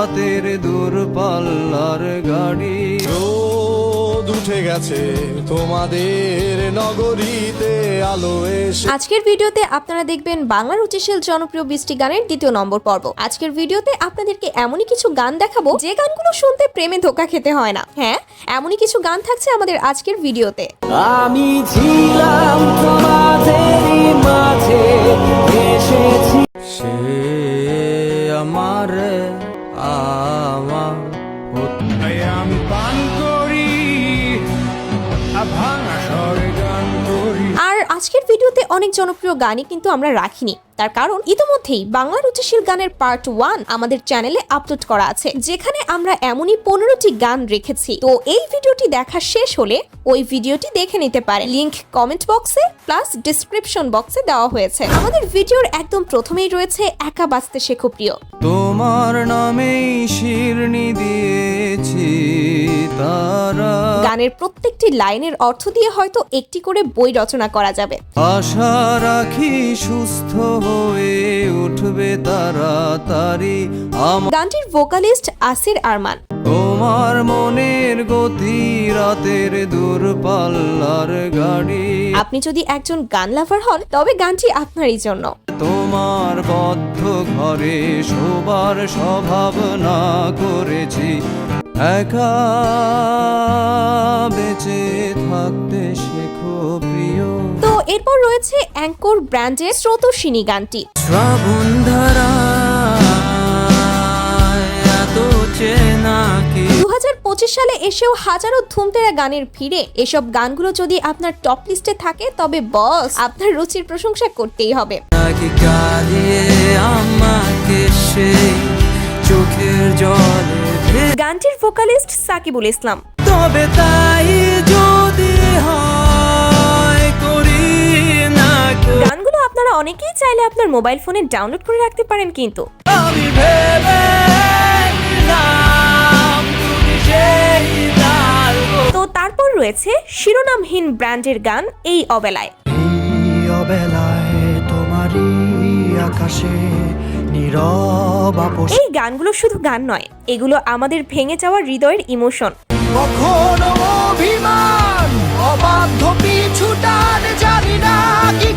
রাতের দূরপাল্লার গাড়ি। রোদ উঠে গেছে তোমাদের নগরীতে আলো এসে আজকের ভিডিওতে আপনারা দেখবেন বাংলার উচ্চশীল জনপ্রিয় বৃষ্টি গানের দ্বিতীয় নম্বর পর্ব। আজকের ভিডিওতে আপনাদেরকে এমনই কিছু গান দেখাবো যে গানগুলো শুনতে প্রেমে ধোকা খেতে হয় না। হ্যাঁ এমনই কিছু গান থাকছে আমাদের আজকের ভিডিওতে। আমি ছিলাম তোমাদেরই মাঝে এসেছি। সে আমার ভিডিওতে অনেক জনপ্রিয় গানই কিন্তু আমরা রাখিনি। তার কারণ ইতিমধ্যেই বাংলার উচ্চশীল গানের পার্ট ওয়ান আমাদের চ্যানেলে আপলোড করা আছে যেখানে আমরা এমনই পনেরোটি গান রেখেছি। তো এই ভিডিওটি দেখা শেষ হলে ওই ভিডিওটি দেখে নিতে পারে লিংক কমেন্ট বক্সে প্লাস ডিসক্রিপশন বক্সে দেওয়া হয়েছে। আমাদের ভিডিওর একদম প্রথমেই রয়েছে একা বাঁচতে শেখো প্রিয়। তোমার নামেই শিরনি দিয়েছি তারা। গানের প্রত্যেকটি লাইনের অর্থ দিয়ে হয়তো একটি করে বই রচনা করা যাবে। আশা রাখি সুস্থ হয়ে উঠবে তাড়াতাড়ি গানটির ভোকালিস্ট আসির আরমান। তোমার মনের গতি রাতের দূরপাল্লার গাড়ি। আপনি যদি একজন গান লাভার হন তবে গানটি আপনারই জন্য। তোমার বদ্ধ ঘরে শোবার স্বভাব না করেছি। একা বেঁচে থাকতে শেখো। এরপর রয়েছে অ্যাঙ্কর ব্র্যান্ডের স্রোতস্বিনী গানটি। শ্রাবণ ধারা দু সালে এসেও হাজারো ধুমতেরা গানের ভিড়ে। এসব গানগুলো যদি আপনার টপ লিস্টে থাকে তবে বস আপনার রুচির প্রশংসা করতেই হবে। গানটির ভোকালিস্ট সাকিবুল ইসলাম। তবে তাই আপনারা অনেকেই চাইলে আপনার মোবাইল ফোনে ডাউনলোড করে রাখতে পারেন কিন্তু। তো তারপর রয়েছে শিরোনামহীন ব্র্যান্ডের গান এই অবেলায়। আকাশে এই গানগুলো শুধু গান নয় এগুলো আমাদের ভেঙে যাওয়া হৃদয়ের ইমোশন। অভিমান অবাধ্য পিছুটান জানি না কি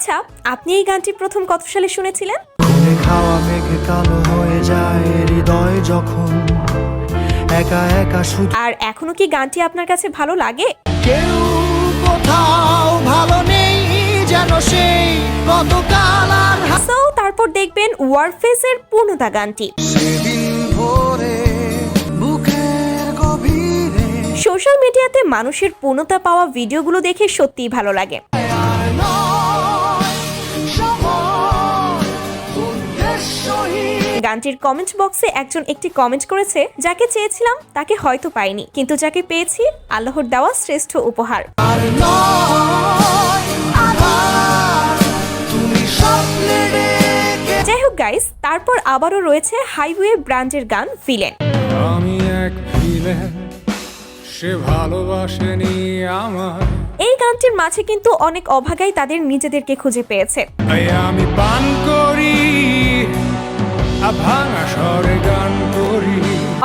আচ্ছা আপনি এই গানটি প্রথম কত সালে শুনেছিলেন খাওয়া মেঘে কালো হয়ে যায় হৃদয় যখন একা একা শুধু আর এখনও কি গানটি আপনার কাছে ভালো লাগে? কেউ কোথাও ভালো নেই যেন সেই গতকাল আর সো তারপর দেখবেন ওয়ারফেসের পূর্ণতা গানটি। সেদিন ভোরে বুকের গভীরে সোশ্যাল মিডিয়াতে মানুষের পূর্ণতা পাওয়া ভিডিওগুলো দেখে সত্যিই ভালো লাগে। গানটির কমেন্ট বক্সে একজন একটি কমেন্ট করেছে যাকে চেয়েছিলাম তাকে হয়তো পাইনি কিন্তু যাকে পেয়েছি আল্লাহর দেওয়া শ্রেষ্ঠ উপহার। যাই হোক গাইস তারপর আবারও রয়েছে হাইওয়ে ব্র্যান্ডের গান ভিলেন আমি এক ভিলেন সে ভালোবাসেনি আমার এই গানটির মাঝে কিন্তু অনেক অভাগাই তাদের নিজেদেরকে খুঁজে পেয়েছে। আমি ভাঙা স্বরে গান করি।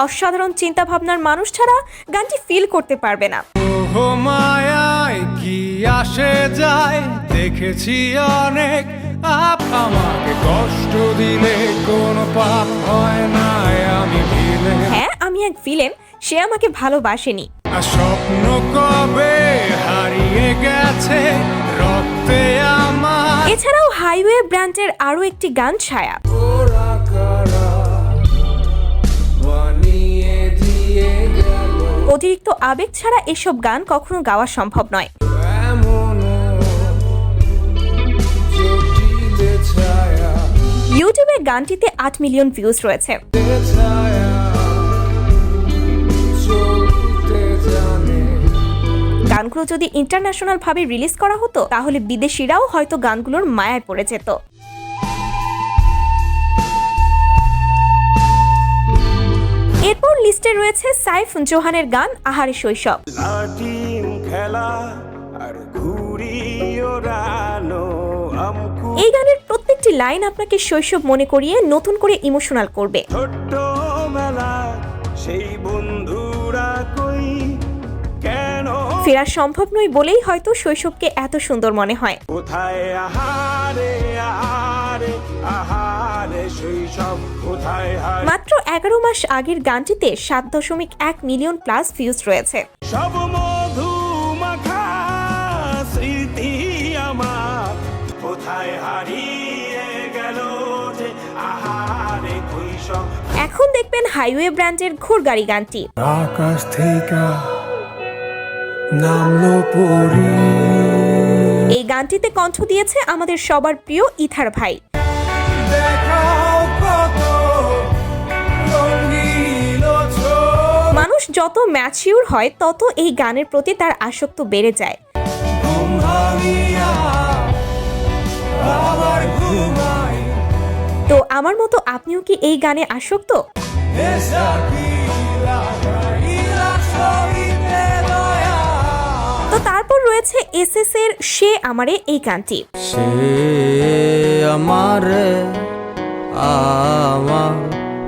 অসাধারণ চিন্তা ভাবনার মানুষ ছাড়া গানটি ফিল করতে পারবে না। ও মায়ায় কি আসে যায়? দেখেছি অনেক আপ আমাকে কষ্ট দিলে কোনো পাপ হয় না আমি ভিলেন হ্যাঁ আমি এক ভিলেন সে আমাকে ভালোবাসেনি। আর স্বপ্ন কবে হারিয়ে গেছে? রক্তে আমার। এছাড়াও হাইওয়ে ব্র্যান্ডের আরও একটি গান ছায়া। অতিরিক্ত আবেগ ছাড়া এসব গান কখনো গাওয়া সম্ভব নয়। ইউটিউবে গানটিতে আট মিলিয়ন ভিউজ রয়েছে। গানগুলো যদি ইন্টারন্যাশনাল ভাবে রিলিজ করা হতো তাহলে বিদেশিরাও হয়তো গানগুলোর মায়ায় পড়ে যেত। এরপর লিস্টে রয়েছে সাইফ জোহানের গান আহারে শৈশব। খেলা আর ওড়ানো এই গানের প্রত্যেকটি লাইন আপনাকে শৈশব মনে করিয়ে নতুন করে ইমোশনাল করবে। সেই বন্ধুরা কই? কেন? ফেরা সম্ভব নয় বলেই হয়তো শৈশবকে এত সুন্দর মনে হয়। কোথায় আহারে মাত্র এগারো মাস আগের গানটিতে সাত দশমিক এক মিলিয়ন প্লাস ভিউজ রয়েছে। সব মধু মাখা স্মৃতি আমার কোথায় হারিয়ে গেল যে আহারে কৈশব এখন দেখবেন হাইওয়ে ব্র্যান্ডের ঘোড়গাড়ি গানটি। আকাশ থেকে নামলো পরি। এই গানটিতে কণ্ঠ দিয়েছে আমাদের সবার প্রিয় ইথার ভাই। যত ম্যাচিউর হয় তত এই গানের প্রতি তার আসক্ত বেড়ে যায়। তো আমার মতো আপনিও কি এই গানে আসক্ত? তো তারপর রয়েছে এস এস এর সে আমারে এই গানটি। সে আমার আমার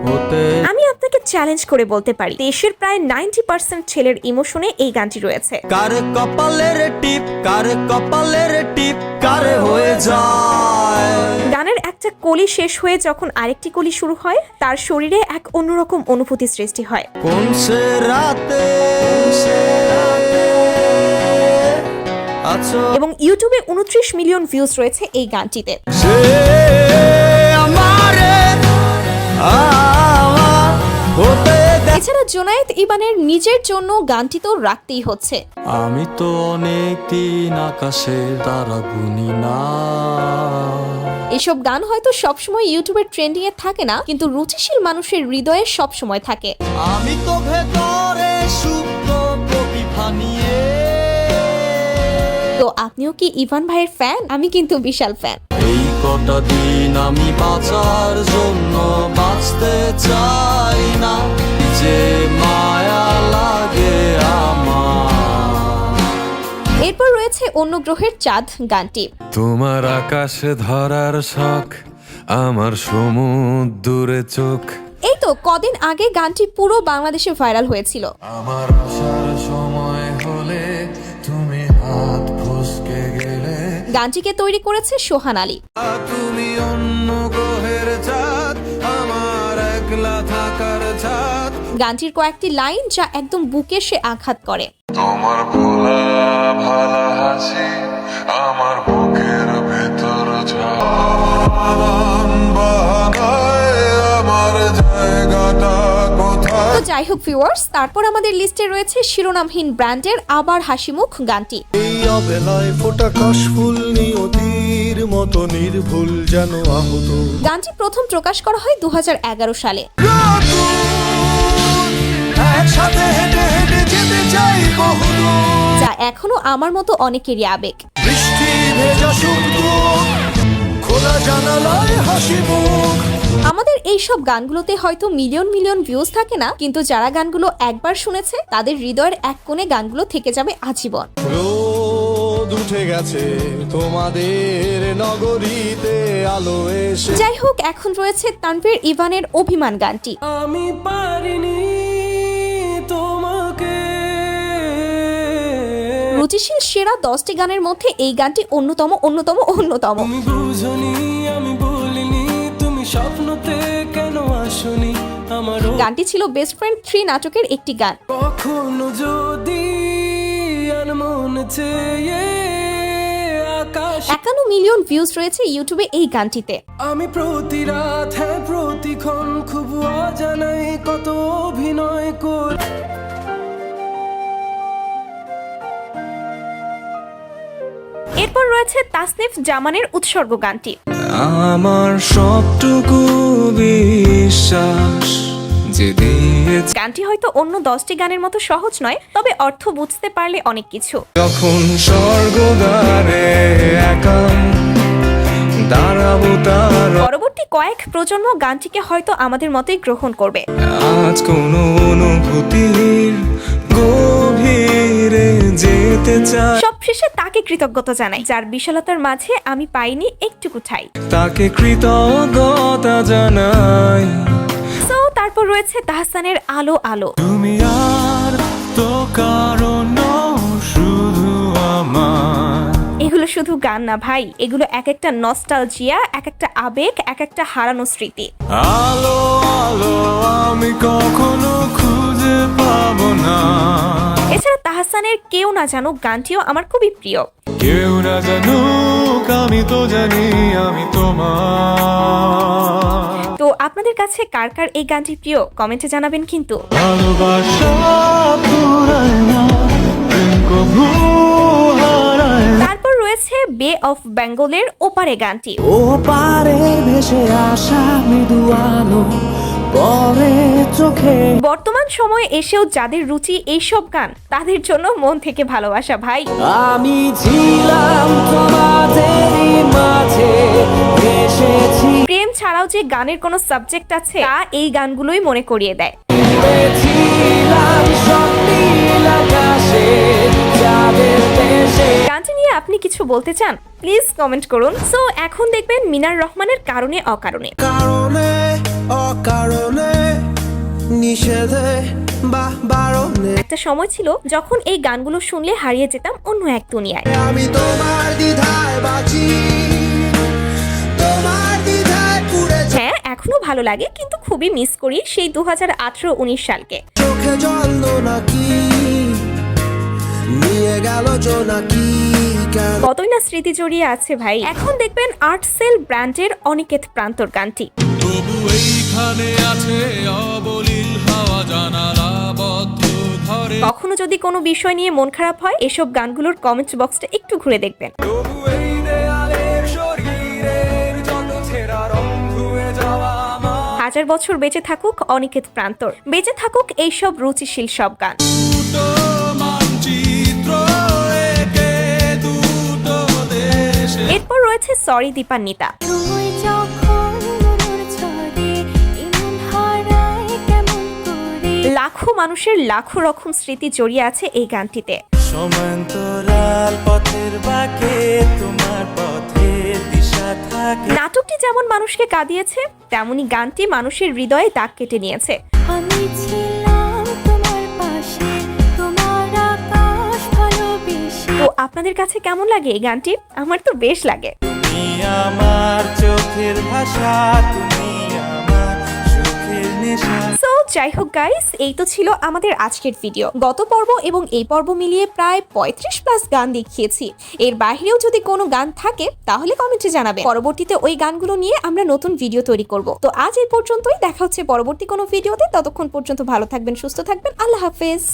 হতে আমি চ্যালেঞ্জ করে বলতে পারি। দেশের প্রায় নাইনটি পার্সেন্ট ছেলের ইমোশনে এই গানটি রয়েছে। কার কপালের টিপ কার কপালের টিপ কার হয়ে যায়? গানের একটা কলি শেষ হয়ে যখন আরেকটি কলি শুরু হয় তার শরীরে এক অন্যরকম অনুভূতি সৃষ্টি হয়। কোন সে রাতে এবং ইউটিউবে উনত্রিশ মিলিয়ন ভিউজ রয়েছে এই গানটিতে। আমার দে- এছাড়া জোনায়েত ইবানের নিজের জন্য গানটি তো রাখতেই হচ্ছে। আমি তো অনেক দিন আকাশে তারা গুনি না। এসব গান হয়তো সবসময় ইউটিউবের ট্রেন্ডিং এ থাকে না কিন্তু রুচিশীল মানুষের হৃদয়ে সবসময় থাকে। আমি তো ভেতরে সুপ্ত প্রতিভা নিয়ে। তো আপনিও কি ইভান ভাইয়ের ফ্যান? আমি কিন্তু বিশাল ফ্যান। এই কটা দিন আমি বাঁচার জন্য বাঁচতে চাই না। যে মায়া লাগে আমার। এরপর রয়েছে অন্য গ্রহের চাঁদ গানটি। তোমার আকাশে ধরার শখ আমার সমুদ্রে চোখ। এই তো কদিন আগে গানটি পুরো বাংলাদেশে ভাইরাল হয়েছিল। আমার আসার সময় হলে তুমি হাত ফসকে গেলে। গানটিকে তৈরি করেছে সোহান আলী। তুমি অন্য গানটির কয়েকটি লাইন যা একদম বুকে সে আঘাত করে। তোমার ভোলা ভালা হাসি আমার বুকের ভেতর বাহানায় আমার জায়গাটা কোথায়? তো যাই হোক ভিউয়ার্স তারপর আমাদের লিস্টে রয়েছে শিরোনামহীন ব্র্যান্ডের আবার হাসিমুখ গানটি। এই অবেলায় ফোটা কাশফুল নিয়তির মতো নির্ভুল যেন আহত। গানটি প্রথম প্রকাশ করা হয় দু হাজার এগারো সালে। একসাথে হেঁটে হেঁটে যেতে চাই বহুদূর যা এখনও আমার মতো অনেকেরই আবেগ। বৃষ্টি ভেজা সূর্য খোলা জানালায় হাসি মুখ। আমাদের এই সব গানগুলোতে হয়তো মিলিয়ন মিলিয়ন ভিউজ থাকে না কিন্তু যারা গানগুলো একবার শুনেছে তাদের হৃদয়ের এক কোণে গানগুলো থেকে যাবে আজীবন। উঠে গেছে তোমাদের নগরীতে আলো এসে যাই হোক এখন রয়েছে তানভীর ইভানের অভিমান গানটি। আমি পারিনি। রুচিশীল সেরা দশটি গানের মধ্যে এই গানটি অন্যতম অন্যতম অন্যতম। আমি বলিনি তুমি স্বপ্নতে কেন আসনি? গানটি ছিল বেস্ট ফ্রেন্ড থ্রি নাটকের একটি গান। কখনো যদি আকাশ একান্ন মিলিয়ন ভিউজ রয়েছে ইউটিউবে এই গানটিতে। আমি প্রতি রাত হ্যাঁ প্রতিক্ষণ খুব অজানাই কত অভিনয় কর এরপর রয়েছে তাসনিফ জামানের উৎসর্গ গানটি। আমার সবটুকু বিশ্বাস গানটি হয়তো অন্য দশটি গানের মতো সহজ নয় তবে অর্থ বুঝতে পারলে অনেক কিছু। যখন স্বর্গদ্বারে দাঁড়াবো তার পরবর্তী কয়েক প্রজন্ম গানটিকে হয়তো আমাদের মতোই গ্রহণ করবে। আজ কোনো অনুভূতির যেতে চাই সবশেষে তাকে কৃতজ্ঞতা জানাই যার বিশালতার মাঝে আমি পাইনি একটুকু ঠাই। তাকে কৃতজ্ঞতা জানাই। তারপর রয়েছে তাহসানের আলো আলো। তুমি আর তো কারণ শুধু আমার। এগুলো শুধু গান না ভাই এগুলো এক একটা নস্টালজিয়া এক একটা আবেগ এক একটা হারানো স্মৃতি। আলো আলো আমি কখনো খুঁজে পাবো না এছাড়া তাহসানের কেউ না জানুক গানটিও আমার খুবই প্রিয়। কেউ না জানুক আমি তো জানি আমি তোমার। তো আপনাদের কাছে কার কার এই গানটি প্রিয়? কমেন্টে জানাবেন কিন্তু। ভালোবাসা না। তারপর রয়েছে বে অফ বেঙ্গলের ওপারে গানটি। ও পারে ভেসে আসা মৃদু আলো বর্তমান সময়ে এসেও যাদের রুচি এইসব গান তাদের জন্য মন থেকে ভালোবাসা ভাই। আমি ছিলাম তোমাদেরই মাঝে এসেছি। প্রেম ছাড়াও যে গানের কোনো সাবজেক্ট আছে তা এই গানগুলোই মনে করিয়ে দেয়। গানটি নিয়ে আপনি কিছু বলতে চান প্লিজ কমেন্ট করুন। সো এখন দেখবেন মিনার রহমানের কারণে অকারণে। কারণে অকারণে নিষেধে বা বারণে। একটা সময় ছিল যখন এই গানগুলো শুনলে হারিয়ে যেতাম অন্য এক দুনিয়ায়। আমি তোমার দ্বিধায় বাঁচি তোমার দ্বিধায় পুড়ে হ্যাঁ এখনও ভালো লাগে কিন্তু খুবই মিস করি সেই দু হাজার আঠারো উনিশ সালকে। চোখে জল নাকি নিয়ে গেল কেন? কতই না স্মৃতি জড়িয়ে আছে ভাই। এখন দেখবেন আর্টসেল ব্র্যান্ডের অনিকেত প্রান্তর গানটি। তবু এইখানে আছে অবলীল হাওয়া জানালা বদ্ধ ঘরে। কখনো যদি কোনো বিষয় নিয়ে মন খারাপ হয় এসব গানগুলোর কমেন্ট বক্সটা একটু ঘুরে দেখবেন। তবু এই দেয়ালের শরীরের যত ছেঁড়া রং ধুয়ে যাওয়া হাজার বছর বেঁচে থাকুক অনিকেত প্রান্তর। বেঁচে থাকুক এইসব রুচিশীল সব গান। এরপর রয়েছে সরি দীপান্বিতা। মানুষের লাখো রকম স্মৃতি জড়িয়ে আছে এই গানটিতে। সমান্তরাল পথের বাঁকে তোমার পথে দিশা থাকে। নাটকটি যেমন মানুষকে কাঁদিয়েছে তেমনি গানটি মানুষের হৃদয়ে দাগ কেটে নিয়েছে। আমি ছিলাম তোমার পাশে তোমার আকাশ ভালোবেসে। তো আপনাদের কাছে কেমন লাগে এই গানটি? আমার তো বেশ লাগে। তুমি আমার চোখের ভাষা তুমি আমার সুখের নেশা। যাই হোক গাইস এই তো ছিল আমাদের আজকের ভিডিও গত পর্ব এবং এই পর্ব মিলিয়ে প্রায় পঁয়ত্রিশ প্লাস গান দেখিয়েছি। এর বাইরেও যদি কোনো গান থাকে, তাহলে কমেন্টে জানাবে পরবর্তীতে ওই গানগুলো নিয়ে আমরা নতুন ভিডিও তৈরি করব। তো আজ এই পর্যন্তই। দেখা হচ্ছে পরবর্তী কোনো ভিডিওতে ততক্ষণ পর্যন্ত ভালো থাকবেন, সুস্থ থাকবেন। আল্লাহ হাফেজ।